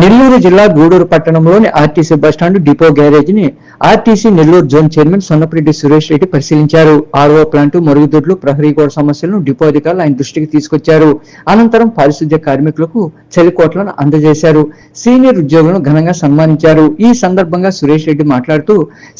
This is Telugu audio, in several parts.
నెల్లూరు జిల్లా గూడూరు పట్టణంలోని RTC bus stand depot గ్యారేజ్ని RTC Nellore zone chairman Sonnapareddy Suresh Reddy పరిశీలించారు. ఆర్ఓ ప్లాంట్ మరుగుదొడ్లు ప్రహరీ గోడ సమస్యలను డిపో అధికారులు ఆయన దృష్టికి తీసుకొచ్చారు. అనంతరం పారిశుద్ధ్య కార్మికులకు చలికోట్లను అందజేశారు. సీనియర్ ఉద్యోగులను ఘనంగా సన్మానించారు. ఈ సందర్భంగా సురేష్ రెడ్డి మాట్లాడుతూ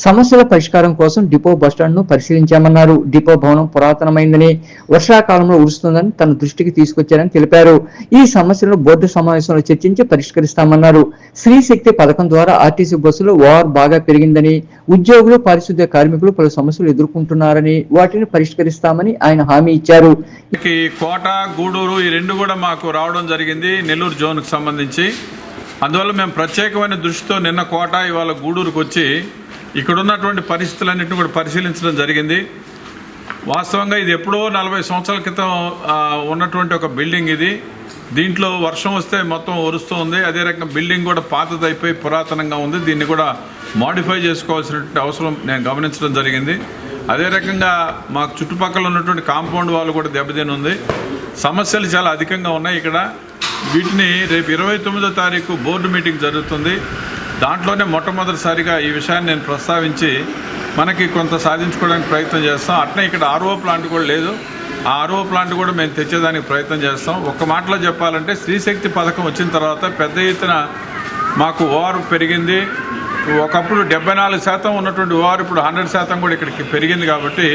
సమస్యల పరిష్కారం కోసం డిపో బస్టాండ్ను పరిశీలించామన్నారు. డిపో భవనం పురాతనమైందని వర్షాకాలంలో ఉరుస్తుందని తన దృష్టికి తీసుకొచ్చారని తెలిపారు. ఈ సమస్యలను బోర్డు సమావేశంలో చర్చించి పరిష్కరిస్తామన్నారు. స్త్రీ శక్తి పథకం ద్వారా ఆర్టీసీ బస్సులు ఓవర్ బాగా పెరిగిందని ఉద్యోగులు పారిశుద్ధ్య కార్మికులు పలు సమస్యలు ఎదుర్కొంటున్నారని వాటిని పరిష్కరిస్తామని ఆయన హామీ ఇచ్చారు. కోట గూడూరు ఈ రెండు కూడా మాకు రావడం జరిగింది నెల్లూరు జోన్కి సంబంధించి. అందువల్ల మేము ప్రత్యేకమైన దృష్టితో నిన్న కోట ఇవాళ గూడూరుకు వచ్చి ఇక్కడ ఉన్నటువంటి పరిస్థితులన్నింటినీ కూడా పరిశీలించడం జరిగింది. వాస్తవంగా ఇది ఎప్పుడో నలభై సంవత్సరాల క్రితం ఉన్నటువంటి ఒక బిల్డింగ్ ఇది. దీంట్లో వర్షం వస్తే మొత్తం ఒరుస్తూ ఉంది అదే రకంగా బిల్డింగ్ కూడా పాతదైపోయి పురాతనంగా ఉంది. దీన్ని కూడా మాడిఫై చేసుకోవాల్సినటువంటి అవసరం నేను గమనించడం జరిగింది. అదే రకంగా మాకు చుట్టుపక్కల ఉన్నటువంటి కాంపౌండ్ వాళ్ళు కూడా దెబ్బతిని ఉంది సమస్యలు చాలా అధికంగా ఉన్నాయి ఇక్కడ. వీటిని రేపు ఇరవై తొమ్మిదో తారీఖు బోర్డు మీటింగ్ జరుగుతుంది. దాంట్లోనే మొట్టమొదటిసారిగా ఈ విషయాన్ని నేను ప్రస్తావించి మనకి కొంత సాధించుకోవడానికి ప్రయత్నం చేస్తాం. అట్నే ఇక్కడ ఆర్ఓ ప్లాంట్ కూడా లేదు. ఆ ఆర్ఓ ప్లాంట్ కూడా మేము తెచ్చేదానికి ప్రయత్నం చేస్తాం. ఒక్క మాటలో చెప్పాలంటే స్త్రీశక్తి పథకం వచ్చిన తర్వాత పెద్ద ఎత్తున మాకు ఓఆర్ పెరిగింది. ఒకప్పుడు డెబ్బై నాలుగు శాతం ఉన్నటువంటి ఓఆర్ ఇప్పుడు హండ్రెడ్ శాతం కూడా ఇక్కడికి పెరిగింది కాబట్టి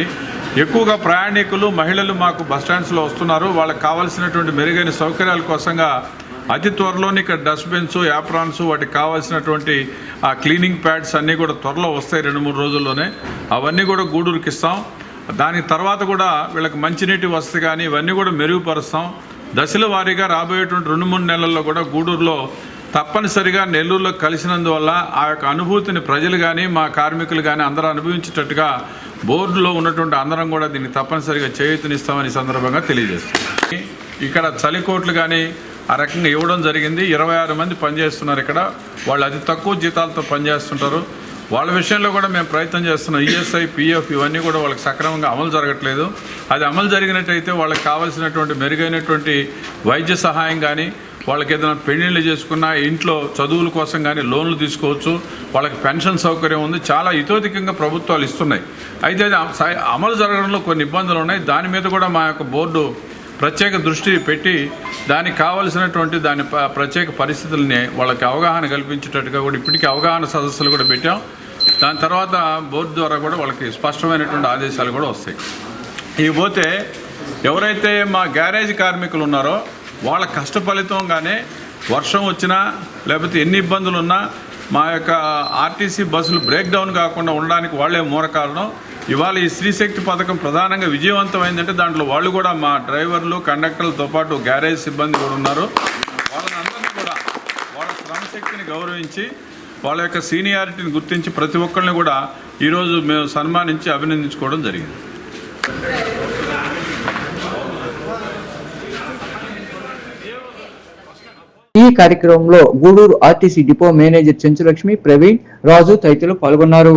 ఎక్కువగా ప్రయాణికులు మహిళలు మాకు బస్ స్టాండ్స్లో వస్తున్నారు. వాళ్ళకి కావాల్సినటువంటి మెరుగైన సౌకర్యాల కోసంగా అతి త్వరలోనే ఇక్కడ డస్ట్బిన్స్ యాప్రాన్స్ వాటికి కావాల్సినటువంటి ఆ క్లీనింగ్ ప్యాడ్స్ అన్నీ కూడా త్వరలో వస్తాయి రెండు మూడు రోజుల్లోనే. అవన్నీ కూడా గూడూరుకి ఇస్తాం. దాని తర్వాత కూడా వీళ్ళకి మంచినీటి వసతి కానీ ఇవన్నీ కూడా మెరుగుపరుస్తాం. దశల వారీగా రాబోయేటువంటి రెండు మూడు నెలల్లో కూడా గూడూరులో తప్పనిసరిగా నెల్లూరులో కలిసినందువల్ల ఆ యొక్క అనుభూతిని ప్రజలు కానీ మా కార్మికులు కానీ అందరూ అనుభవించేటట్టుగా బోర్డులో ఉన్నటువంటి అందరం కూడా దీన్ని తప్పనిసరిగా చేయూతనిస్తామని సందర్భంగా తెలియజేస్తాం ఇక్కడ చలికోట్లు కానీ ఆ రకంగా ఇవ్వడం జరిగింది. ఇరవై ఆరు మంది పనిచేస్తున్నారు ఇక్కడ. వాళ్ళు అతి తక్కువ జీతాలతో పనిచేస్తుంటారు. వాళ్ళ విషయంలో కూడా మేము ప్రయత్నం చేస్తున్నాం. ఈఎస్ఐ పిఎఫ్ ఇవన్నీ కూడా వాళ్ళకి సక్రమంగా అమలు జరగట్లేదు. అది అమలు జరిగినట్టయితే వాళ్ళకి కావాల్సినటువంటి మెరుగైనటువంటి వైద్య సహాయం కానీ వాళ్ళకి ఏదైనా పెళ్ళిళ్ళు చేసుకున్నా ఇంట్లో చదువుల కోసం కానీ లోన్లు తీసుకోవచ్చు వాళ్ళకి పెన్షన్ సౌకర్యం ఉంది. చాలా ఇతోధికంగా ప్రభుత్వాలు ఇస్తున్నాయి. అయితే అది అమలు జరగడంలో కొన్ని ఇబ్బందులు ఉన్నాయి. దాని మీద కూడా మా యొక్క బోర్డు ప్రత్యేక దృష్టి పెట్టి దానికి కావలసినటువంటి దాని ప్రత్యేక పరిస్థితుల్ని వాళ్ళకి అవగాహన కల్పించేటట్టుగా కూడా ఇప్పటికీ అవగాహన సదస్సులు కూడా పెట్టాం. దాని తర్వాత బోర్డు ద్వారా కూడా వాళ్ళకి స్పష్టమైనటువంటి ఆదేశాలు కూడా వస్తాయి. ఇవి పోతే ఎవరైతే మా గ్యారేజ్ కార్మికులు ఉన్నారో వాళ్ళ కష్ట ఫలితంగానే వర్షం వచ్చినా లేకపోతే ఎన్ని ఇబ్బందులు ఉన్నా మా యొక్క ఆర్టీసీ బస్సులు బ్రేక్ డౌన్ కాకుండా ఉండడానికి వాళ్ళే మూల కారణం. ఇవాళ ఈ స్త్రీశక్తి పథకం ప్రధానంగా విజయవంతమైందంటే దాంట్లో వాళ్ళు కూడా మా డ్రైవర్లు కండక్టర్లతో పాటు గ్యారేజ్ సిబ్బంది కూడా ఉన్నారు. వాళ్ళని అందరినీ కూడా వాళ్ళ శ్రమశక్తిని గౌరవించి వాళ్ళ యొక్క సీనియారిటీని గుర్తించి ప్రతి ఒక్కరిని కూడా ఈరోజు మేము సన్మానించి అభినందించుకోవడం జరిగింది. ఈ కార్యక్రమంలో Gudur RTC depot manager Chenchulakshmi Praveen Raju తదితరులు పాల్గొన్నారు.